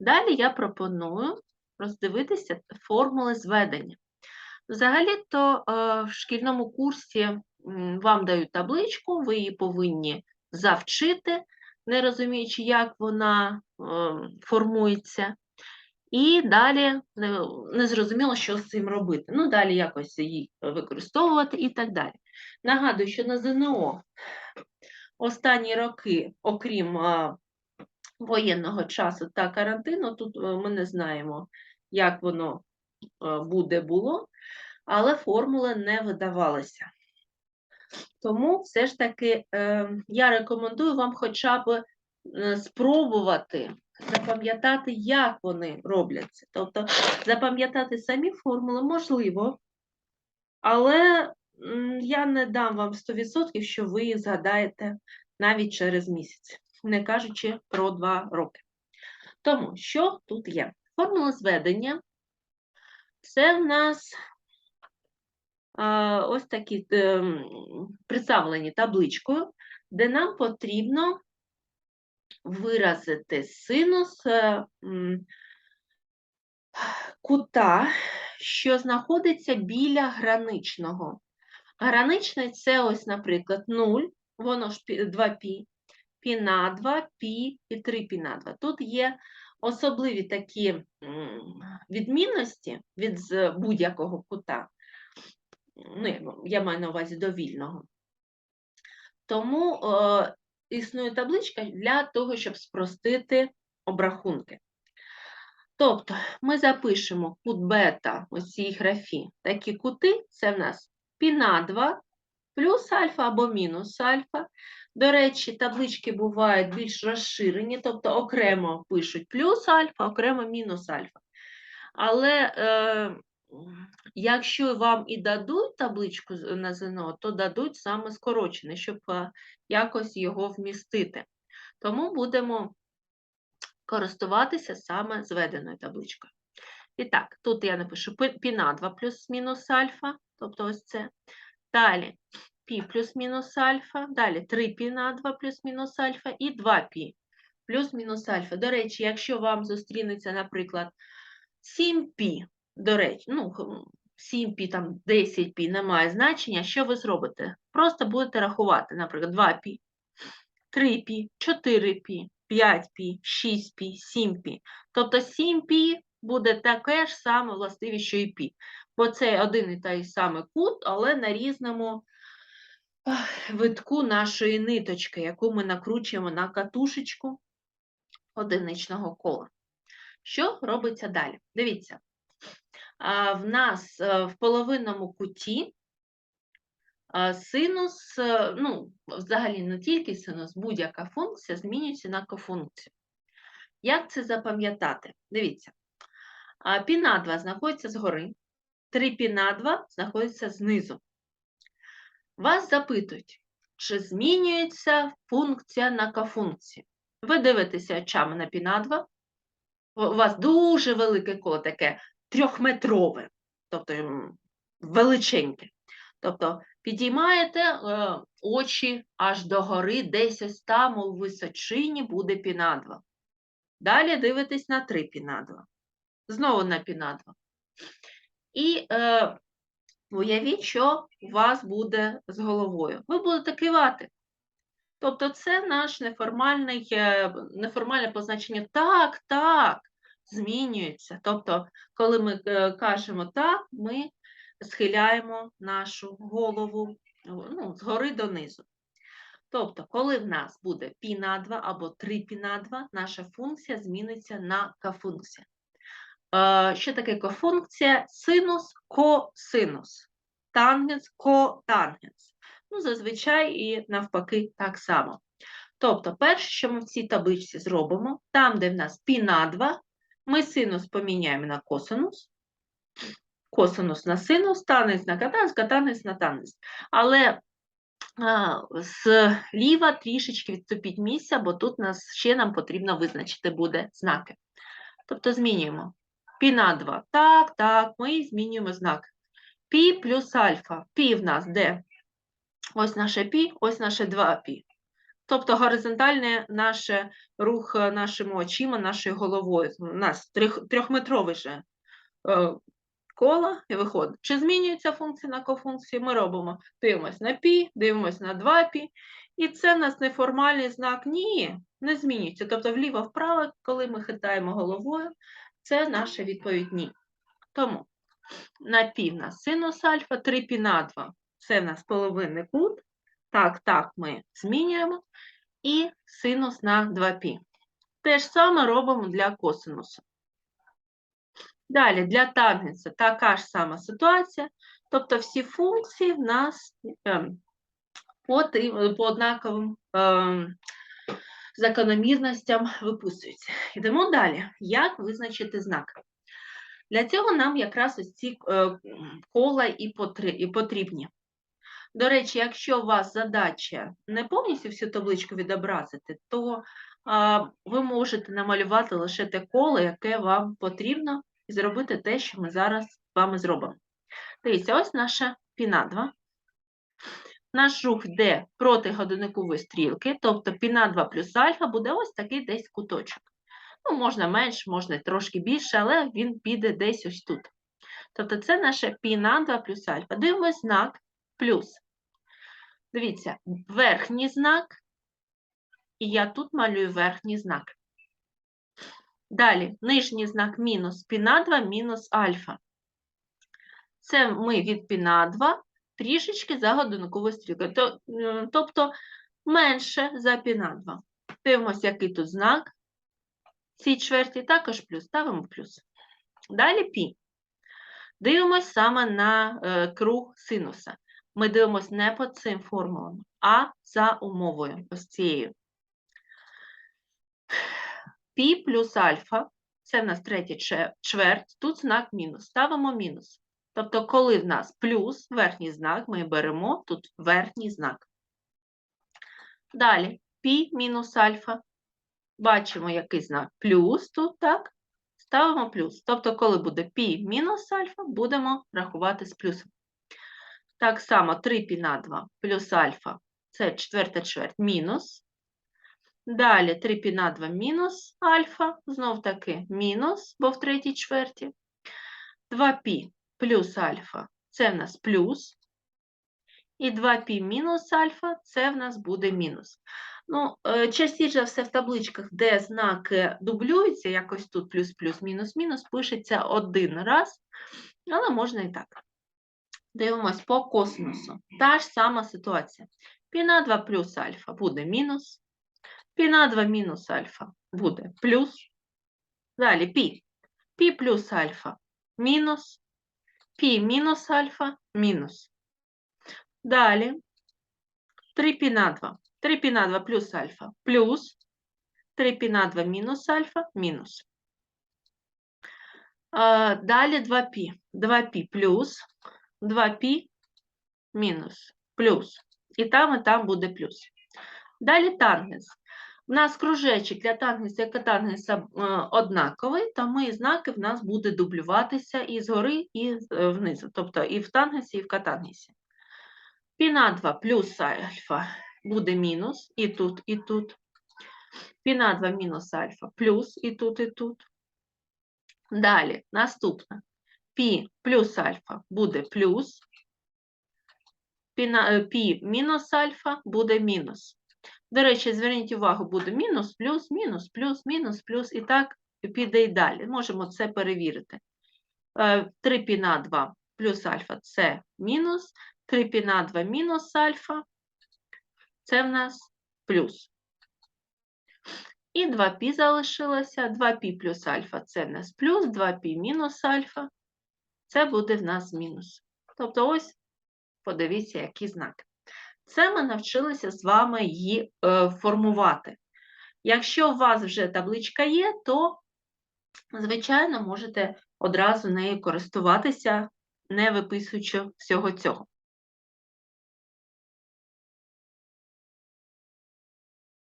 Далі я пропоную роздивитися формули зведення. Взагалі-то е, в шкільному курсі вам дають табличку, ви її повинні завчити, не розуміючи, як вона е, формується. І далі не, зрозуміло, що з цим робити. Ну, далі якось її використовувати і так далі. Нагадую, що на ЗНО останні роки, окрім а, воєнного часу та карантину, тут е, ми не знаємо, як воно е, буде було, але формули не видавалися. Тому все ж таки е, я рекомендую вам хоча б спробувати запам'ятати, як вони робляться. Тобто запам'ятати самі формули можливо, але я не дам вам 100%, що ви їх згадаєте навіть через місяць, не кажучи про 2 роки. Тому що тут є? Формула зведення це в нас ось такі ем, представлені табличкою, де нам потрібно виразити синус е, кута, що знаходиться біля граничного. Граничний це ось, наприклад, 0, воно ж 2π, π на 2, π і 3 π на 2. Тут є особливі такі м, відмінності від з будь-якого кута. Ну, я- я маю на увазі довільного. Тому е, існує табличка для того, щоб спростити обрахунки. Тобто ми запишемо кут бета у цій графі. Такі кути це в нас π на 2 плюс альфа або мінус альфа. До речі, таблички бувають більш розширені, тобто окремо пишуть плюс альфа, окремо мінус альфа. Але е, якщо вам і дадуть табличку на ЗНО, то дадуть саме скорочене, щоб е, якось його вмістити. Тому будемо користуватися саме зведеною табличкою. І так, тут я напишу пі пі 2 плюс-мінус альфа, тобто ось це. Далі пі плюс-мінус альфа, далі 3 пі на 2 плюс-мінус альфа і 2 пі плюс-мінус альфа. До речі, якщо вам зустрінеться, наприклад, 7 пі, до речі, ну, 7 пі, там 10 пі, немає значення, що ви зробите? Просто будете рахувати, наприклад, 2 пі, 3 пі, 4 пі, 5 пі, 6 пі, 7 пі. Тобто 7 пі буде таке ж саме властивість, що і пі. Бо це один і той самий кут, але на різному витку нашої ниточки, яку ми накручуємо на катушечку одиничного кола. Що робиться далі? Дивіться, в нас е, в половинному куті синус, е, ну, взагалі не тільки синус, будь-яка функція змінюється на кофункцію. Як це запам'ятати? Дивіться, а, пі на 2 знаходиться згори, 3 пі на 2 знаходиться знизу. Вас запитують, чи змінюється функція на кофункцію. Ви дивитеся очами на пі на 2, у вас дуже велике коло таке трьохметрове, тобто величеньке. Тобто підіймаєте е, очі аж до гори, десь ось там у височині буде пі на 2. Далі дивитесь на 3 пі на 2. Знову на пі на 2. І е, уявіть, що у вас буде з головою. Ви будете кивати. Тобто це наш неформальний, е, неформальне позначення так, так, змінюється. Тобто, коли ми е, кажемо так, ми схиляємо нашу голову ну, згори донизу. Тобто, коли в нас буде пі на 2 або 3 пі на 2, наша функція зміниться на кофункція. Е, Що таке кофункція? Синус, косинус, тангенс, котангенс. Ну, зазвичай і навпаки так само. Тобто, перше, що ми в цій табличці зробимо, там, де в нас пі на 2, ми синус поміняємо на косинус, косинус на синус, танець на катанець, катанець на танець. Але а, зліва трішечки відступіть місця, бо тут нас ще нам потрібно визначити буде знаки. Тобто змінюємо. Пі на 2. Так, так, ми змінюємо знак. Пі плюс альфа. Пі в нас де? Ось наше пі, ось наше 2 пі. Тобто горизонтальний наш рух е, нашими очима, нашою головою. У нас трьох, трьохметровий же е, коло і виходить. Чи змінюється функція на кофункції? Ми робимо, дивимось на пі, дивимось на 2π, і це в нас неформальний знак ні, не змінюється. Тобто вліво-вправо, коли ми хитаємо головою, це наша відповідь ні. Тому на пі в нас синус альфа, 3π на 2 це в нас половинний кут. Так, так, ми змінюємо. І синус на 2π. Те ж саме робимо для косинусу. Далі, для тангенса така ж сама ситуація. Тобто всі функції в нас ем, по, по однаковим ем, закономірностям виписуються. Йдемо далі. Як визначити знак? Для цього нам якраз ось ці е, кола і потрібні. До речі, якщо у вас задача не повністю всю табличку відобразити, то ви можете намалювати лише те коло, яке вам потрібно, і зробити те, що ми зараз з вами зробимо. Дивіться, ось наша піна 2. Наш рух йде проти годинникової стрілки, тобто піна 2 плюс альфа буде ось такий десь куточок. Ну, можна менше, можна трошки більше, але він піде десь ось тут. Тобто це наша піна 2 плюс альфа. Дивимось знак плюс. Дивіться, верхній знак, і я тут малюю верхній знак. Далі, нижній знак мінус піна 2 мінус альфа. Це ми від піна 2 трішечки за годинниковою стрілкою. Е, Тобто менше за піна 2. Дивимося, який тут знак. Цій чверті також плюс, ставимо плюс. Далі пі. Дивимось саме на е, круг синуса. Ми дивимось не по цим формулам, а за умовою, ось цією. Пі плюс альфа, це в нас третя чверть, тут знак мінус. Ставимо мінус. Тобто, коли в нас плюс, верхній знак, ми беремо тут верхній знак. Далі, пі мінус альфа. Бачимо, який знак плюс тут, так? Ставимо плюс. Тобто, коли буде пі мінус альфа, будемо рахувати з плюсом. Так само 3 пі на 2 плюс альфа це четверта чверть мінус. Далі 3 пі на 2 мінус альфа, знов таки мінус, бо в третій чверті. 2 пі плюс альфа це в нас плюс. І 2 пі мінус альфа це в нас буде мінус. Ну, е, частіше все в табличках, де знаки дублюються, якось тут плюс, плюс, мінус, мінус, пишеться один раз, але можна і так. Дивимось по косинусу. Та ж сама ситуація. Пі на 2 плюс альфа буде мінус. Пі на 2 мінус альфа буде плюс. Далі пі. Пі плюс альфа мінус. Пі мінус альфа мінус. Далі 3 пі на 2. 3 пі на 2 плюс альфа плюс. 3 пі на 2 мінус альфа мінус. А, Далі 2 пі. 2 пі плюс. 2 пі мінус плюс. І там, і там буде плюс. Далі тангенс. У нас кружечок для тангенса і катангенса однаковий, тому і знаки в нас буде дублюватися і згори, і е, внизу. Тобто і в тангенсі, і в катангенсі. Пі на 2 плюс альфа буде мінус, і тут, і тут. Пі на 2 мінус альфа плюс, і тут, і тут. Далі, наступне. Пі плюс альфа буде плюс. Е, пі мінус альфа буде мінус. До речі, зверніть увагу, буде мінус, плюс, мінус, плюс, мінус, плюс, і так піде і далі. Можемо це перевірити. 3 пі на 2 плюс альфа – це мінус, 3 пі на 2 мінус альфа – це в нас плюс. І 2 пі залишилося, 2 пі плюс альфа – це в нас плюс, 2 пі мінус альфа – це буде в нас мінус. Тобто ось подивіться, які знаки. Це ми навчилися з вами її е, формувати. Якщо у вас вже табличка є, то, звичайно, можете одразу нею користуватися, не виписуючи всього цього.